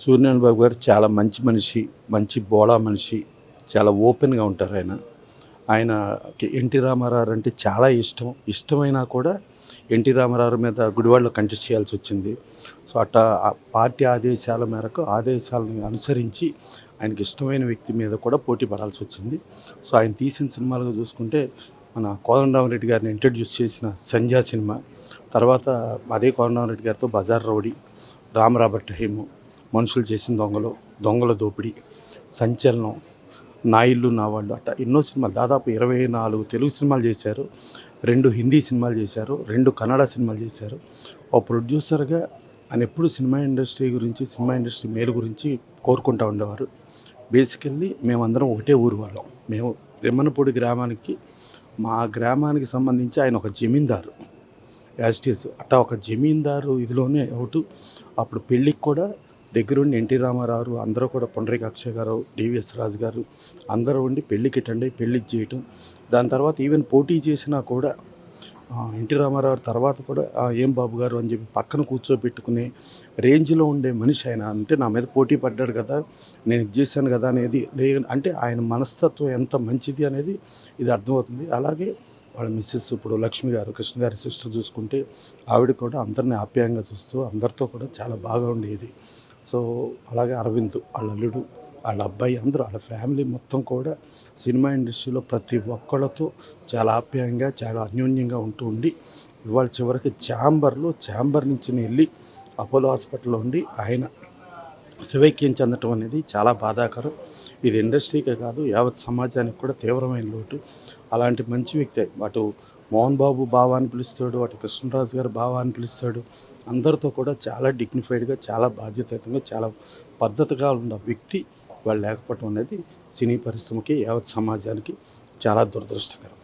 సూర్యనారాయణ బాబు గారు చాలా మంచి మనిషి మంచి బోళా మనిషి చాలా ఓపెన్గా ఉంటారు ఆయన. ఆయన ఎన్టీ రామారావు అంటే చాలా ఇష్టం. ఇష్టమైనా కూడా ఎన్టీ రామారావు మీద గుడివాడలో కంటెస్ట్ చేయాల్సి వచ్చింది. సో అట్టా పార్టీ ఆదేశాల మేరకు ఆదేశాలను అనుసరించి ఆయనకి ఇష్టమైన వ్యక్తి మీద కూడా పోటీ పడాల్సి వచ్చింది. సో ఆయన తీసిన సినిమాలుగా చూసుకుంటే మన కోదండరామరెడ్డి గారిని ఇంట్రడ్యూస్ చేసిన సంధ్యా సినిమా తర్వాత అదే కోదండరామరెడ్డి గారితో బజార్ రౌడీ రామరాబట్ హేము మనుషులు చేసిన దొంగలు దొంగల దోపిడీ సంచలనం నా ఇల్లు నా వాళ్ళు అట్ట. ఎన్నో సినిమాలు దాదాపు ఇరవై నాలుగు తెలుగు సినిమాలు చేశారు రెండు హిందీ సినిమాలు చేశారు రెండు కన్నడ సినిమాలు చేశారు. ఓ ప్రొడ్యూసర్గా ఆయన ఎప్పుడు సినిమా ఇండస్ట్రీ గురించి సినిమా ఇండస్ట్రీ మేలు గురించి కోరుకుంటూ ఉండేవారు. బేసికల్లీ మేమందరం ఒకటే ఊరు వాళ్ళం. మేము రెమ్మనపూడి గ్రామానికి మా గ్రామానికి సంబంధించి ఆయన ఒక జమీందారు. యాజ్టీస్ అట్టా ఒక జమీందారు ఇదిలోనే ఒకటి. అప్పుడు పెళ్ళికి కూడా దగ్గరుండి ఎన్టీ రామారావు అందరూ కూడా పొండరీక గారు డివిఎస్ రాజు గారు అందరూ ఉండి పెళ్ళికి అటెండ్ అయ్యి చేయటం. దాని తర్వాత ఈవెన్ పోటీ చేసినా కూడా ఎన్టీ రామారావు తర్వాత కూడా ఏం బాబు గారు అని చెప్పి పక్కన కూర్చోబెట్టుకునే రేంజ్లో ఉండే మనిషి ఆయన. అంటే నా మీద పోటీ పడ్డాడు కదా నేను ఇది చేశాను కదా అనేది అంటే ఆయన మనస్తత్వం ఎంత మంచిది అనేది ఇది అర్థమవుతుంది. అలాగే వాళ్ళ మిస్సెస్ ఇప్పుడు లక్ష్మి గారు కృష్ణ గారి సిస్టర్ చూసుకుంటే ఆవిడ కూడా అందరిని ఆప్యాయంగా చూస్తూ అందరితో కూడా చాలా బాగా ఉండేది. సో అలాగే అరవింద్ వాళ్ళ అల్లుడు వాళ్ళ అబ్బాయి అందరూ వాళ్ళ ఫ్యామిలీ మొత్తం కూడా సినిమా ఇండస్ట్రీలో ప్రతి ఒక్కళ్ళతో చాలా ఆప్యాయంగా చాలా అన్యోన్యంగా ఉంటూ ఉండి ఇవాళ చివరికి ఛాంబర్లో ఛాంబర్ నుంచి వెళ్ళి అపోలో హాస్పిటల్లో ఉండి ఆయన శివైక్యం చెందటం అనేది చాలా బాధాకరం. ఇది ఇండస్ట్రీకే కాదు యావత్ సమాజానికి కూడా తీవ్రమైన లోటు. అలాంటి మంచి వ్యక్తి అటు మోహన్ బాబు బావ అని పిలుస్తాడు అటు కృష్ణరాజు గారు బావ అని పిలుస్తాడు. అందరితో కూడా చాలా డిగ్నిఫైడ్గా చాలా బాధ్యతాయుతంగా చాలా పద్ధతిగా ఉన్న వ్యక్తి వాళ్ళు లేకపోవడం అనేది సినీ పరిశ్రమకి యావత్ సమాజానికి చాలా దురదృష్టకరం.